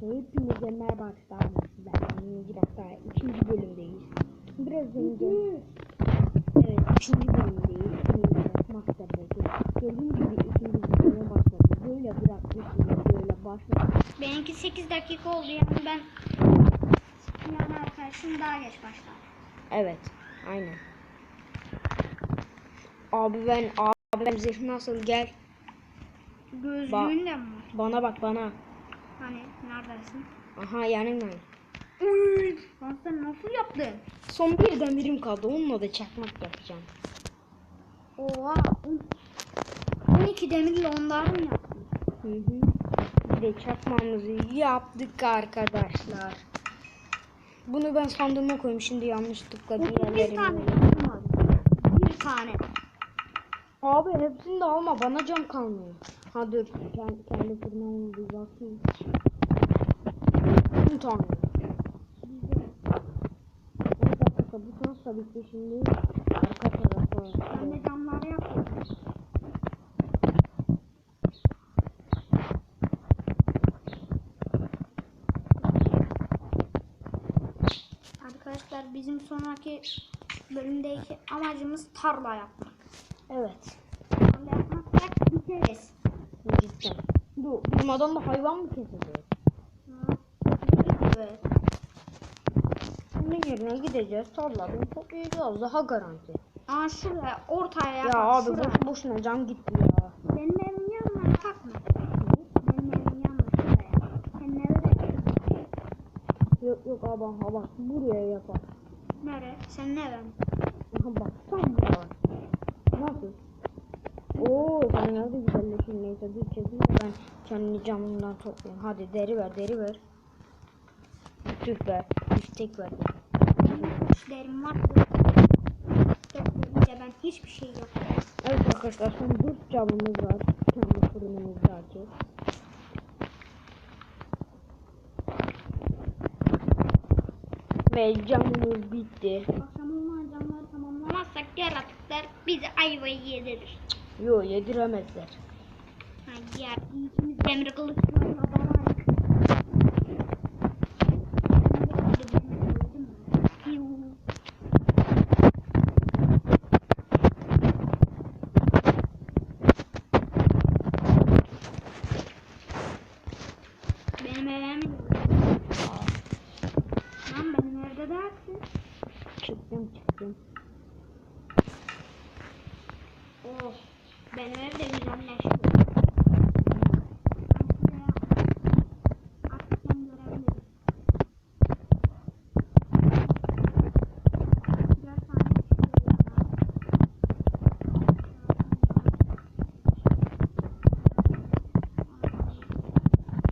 Hepinize merhaba arkadaşlar. Ben Minecraft hatta ikinci bölümdeyiz. Biraz önce evet ikinci bölümdeyiz. Minecraft Master'daki. Gördüğünüz gibi ikinci bölüme başladık. Böyle bırakmışız böyle başladık. Benimki 8 dakika oldu yani ben yani arkadaşım daha geç başladı. Evet aynen. Abi ben abi ben zırh nasıl gel. Gözlüğün de mi? Bana bak bana. Hani neredesin? Aha yanımda. Uy, lan sen nasıl yaptın? Son bir demirim kaldı. Onunla da çakmak yapacağım. Oha. on- 12 demirle onları mı yaptın? Hı hı. Bir de çakmamızı yaptık arkadaşlar. Bunu ben sandığıma koyayım şimdi yanlışlıkla bir Bir tane. Bir tane. Abi hepsini de alma bana cam kalmıyor. Ha dur kendi, kendi fırınıma bir bakayım. 10 tane. Bir dakika bu nasıl bitti şimdi? Arka tarafa. Ben de camları yaptım. Arkadaşlar bizim sonraki bölümdeki amacımız tarla yapmak. Evet. Tarla yapmaksak biteriz. Cidden. Dur durmadan da hayvan mı keseceğiz? Evet. Yerine gideceğiz tarladan toplayacağız daha garanti. Aa şuraya ortaya Ya yapalım. abi şuraya. boş boşuna cam gitti ya. Benim evin yanına takma. Benim evin yanına şuraya. Senin eve de Yok yok abi ha bak buraya yapar. Nere? Senin evin. Aha bak tam buraya. Nasıl? Oo sen nerede güzelleşin neyse dur kesin ben kendi camımdan toplayayım. Hadi deri ver deri ver. Tüh ver. Biftek ver. Derim var. Toplayınca ben hiçbir şey yapmıyorum. Evet arkadaşlar son 4 camımız var. Kendi fırınımızdaki. Ve camımız bitti. Akşam olmayan camları tamamlamazsak yaratıklar bizi ayvayı yedirir. Yo yediremezler. Ha diğer ikimiz demir kılıçlarla dalarız. Benim eve mi? Lan benim evde dersin. Çıktım çıktım. Oh, benim evde güzelleşiyor. Artık sen görebilirim. Birer tane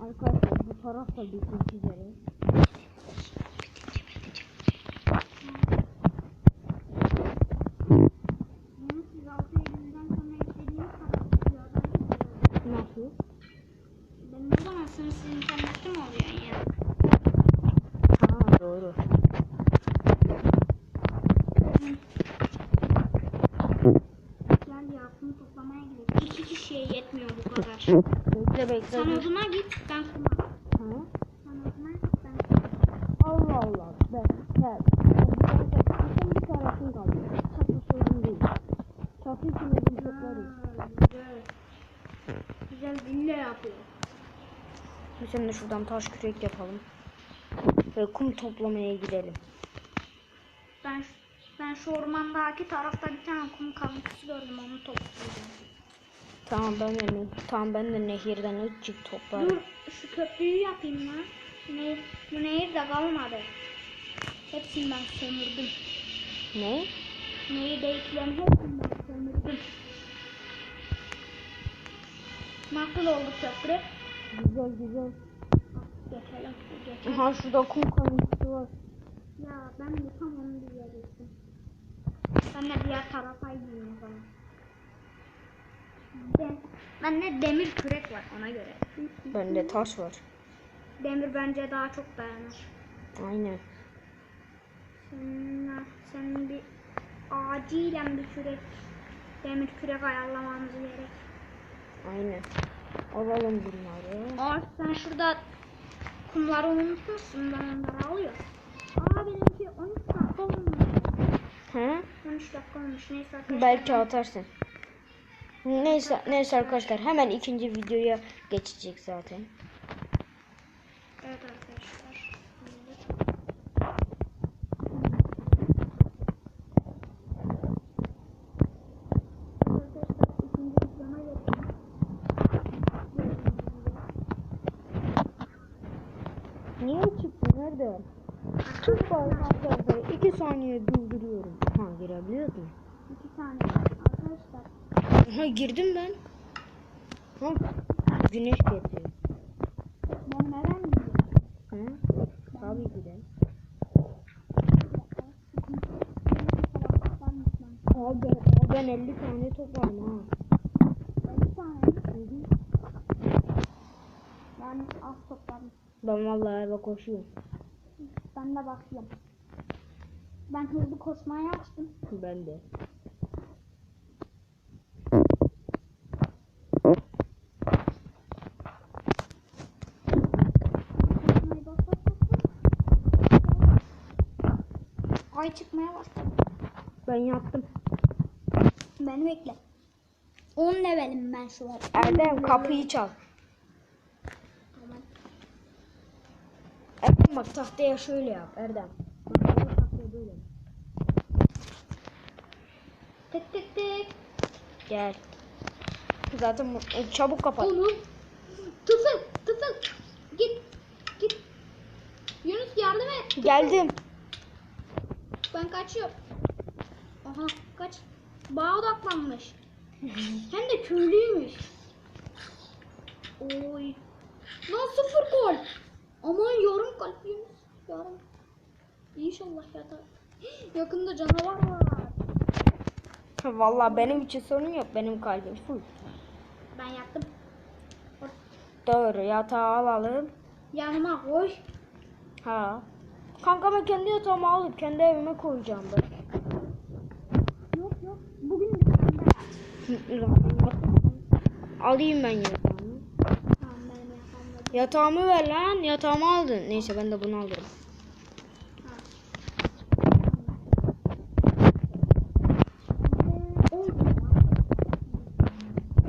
Arkadaşlar bu taraf da bitmek üzere. Bunu siz 6 Eylül'den sonra istediğiniz kadar tutuyorlar. Nasıl? Benim o zaman sınırsız internetim oluyor ya. Ha doğru. Gel ya kum toplamaya gidelim. İki kişiye yetmiyor bu kadar. Bekle bekle. Sen oduna git ben kuma. Ben kuma. Allah Allah. Ben gel. Sen bir tarafın kaldı. Çatı sorun değil. Çatı için evin toplarız. Ha, Güzel. Güzel villa yapıyor. Biz sen de şuradan taş kürek yapalım. Ve kum toplamaya gidelim. Ben ben şu ormandaki tarafta bir tane kum kalıntısı gördüm onu toplayacağım. Tamam ben de tamam ben de nehirden azıcık toplarım. Dur şu köprüyü yapayım lan. Nehir, bu nehir de kalmadı. Hepsini ben sömürdüm. Ne? Nehirdekilerin hepsini ben sömürdüm. Nasıl oldu köprü? Güzel güzel. Geçelim. Geçelim. Aha şurada kum kalıntısı var. Ya ben de tam onu diyecektim. Ben de diğer tarafa gideyim o zaman. Ben, ben de demir kürek var ona göre. Bende taş var. Demir bence daha çok dayanır. Aynen. Senin, senin bir acilen bir kürek, demir kürek ayarlamamız gerek. Aynen. Alalım bunları. Aa, sen şurada kumları unutmuşsun ben onları alıyorum. Aa benimki 13 dakika olmuş. He? 13 dakika olmuş neyse. Belki atarsın. Neyse, neyse arkadaşlar hemen ikinci videoya geçecek zaten. Evet arkadaşlar. Niye çıktı? Nerede? Çok fazla arkadaşlar. 2 saniye durduruyorum. Ha girebiliyordum. İki saniye arkadaşlar. Ha girdim ben. Ha güneş getiriyor. Benim eve mi gidiyor? Hı? Tabii de. Abi, abi ben 50 tane toplarım ha. Bir tane. Hı hı. Yani az topladım. Ben vallahi eve koşuyorum. Ben de bakıyorum. Ben hızlı koşmaya açtım. Ben de. Koşmaya bak bak bak. bak. Ay çıkmaya başladı. Ben yaptım. Beni bekle. 10 levelim ben şu an. Erdem kapıyı çal. Tamam. Erdem bak tahtaya şöyle yap Erdem. Bak, tahtaya böyle. Tık tık tık. Gel. Zaten e, çabuk kapat. Onu. Tıfıl tıfıl. Git. Git. Yunus yardım et. Geldim. Ben kaçıyorum. Aha kaç. Bağa odaklanmış. Hem de köylüymüş. Oy. Lan sıfır gol. Aman yarım kalp Yunus. Yarım. İnşallah yatar. Yakında canavar var. Vallahi benim için sorun yok. Benim kalbim full. Ben yattım. Doğru yatağı alalım. Yanıma koy. Ha. Kanka ben kendi yatağımı alıp kendi evime koyacağım ben. Yok yok. Bugün Alayım ben yatağımı. Tamam. Yatağımı ver lan. Yatağımı aldın. Neyse ben de bunu alırım. Ha. Oy.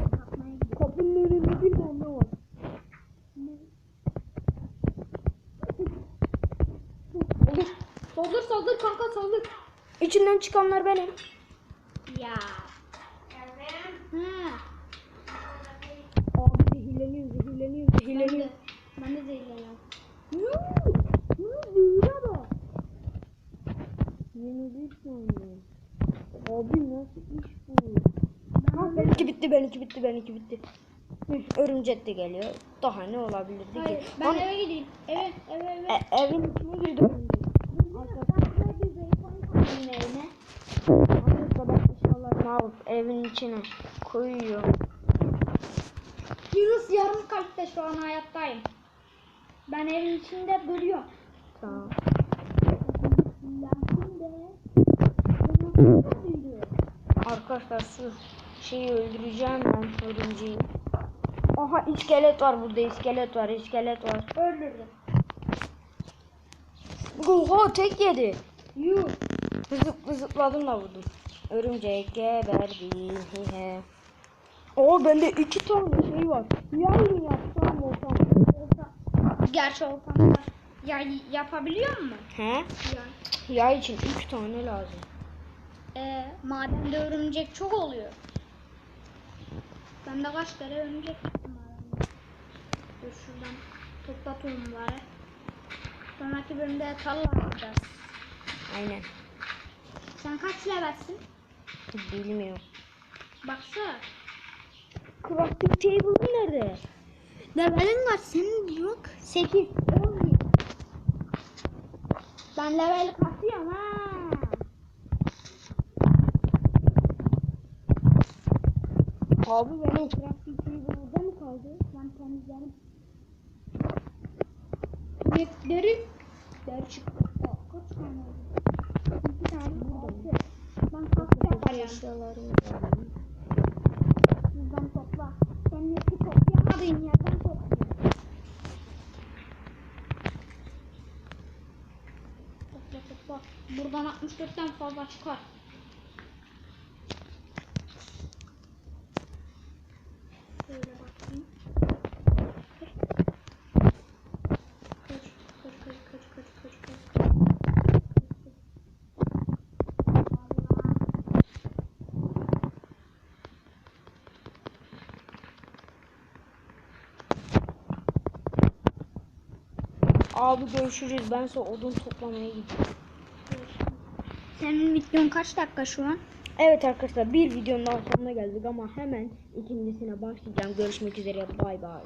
Kalkmaya gidiyorum. Kapının önünde bir tane var. Saldır saldır kanka saldır. İçinden çıkanlar benim. Ya. Hı. Abi zehirleniyor, zehirleniyor, Ben zehirleniyor. de, ben de zehirleniyorum. Yuuu. Yuuu büyüye bak. Yeni bir saniye. Abi nasıl iş bu? Ha, benimki bitti, benimki bitti, benimki bitti. Hı, örümcek de geliyor. Daha ne olabilirdi Hayır, ki? ben Lan, eve gideyim. Eve, eve, eve. e, evin içine girdi örümcek. evine. Arkadaşlar ben eşyalarımı alıp evin içine koyuyor. Yunus yarım kalpte şu an hayattayım. Ben evin içinde duruyorum. Tamam. Arkadaşlar şu şeyi öldüreceğim ben örümceği. Aha iskelet var burada iskelet var iskelet var. öldürdüm. Oha tek yedi. Yuh. Zıp, zıpladım da vurdum. Örümcek geberdi. Oo bende iki tane şey var. Yarın yapsam olsam. Gerçi ortamda ya yapabiliyor mu? He? Ya. Yay için üç tane lazım. Ee, madende örümcek çok oluyor. Ben de kaç kere örümcek tuttum madende. Dur şuradan topla tohumları. Sonraki bölümde tarla yapacağız. Aynen. Sen kaç levelsin? Bilmiyorum. Baksana. Crafting table nerede? Levelin kaç? Senin yok. 8. 11. Ben level kasıyorum ha. Abi benim crafting table burada mı kaldı? Ben temizlerim. Ne, deri. Deri çıktı tane buradayım. Ben kalkacağım eşyalarımı alayım. Buradan topla. Sen yeti toplayamadın yerden topla. Topla topla. Buradan 64'ten fazla çıkar. Abi görüşürüz. Ben sonra odun toplamaya gidiyorum. Senin videon kaç dakika şu an? Evet arkadaşlar bir videonun daha sonuna geldik ama hemen ikincisine başlayacağım. Görüşmek üzere. Bay bay.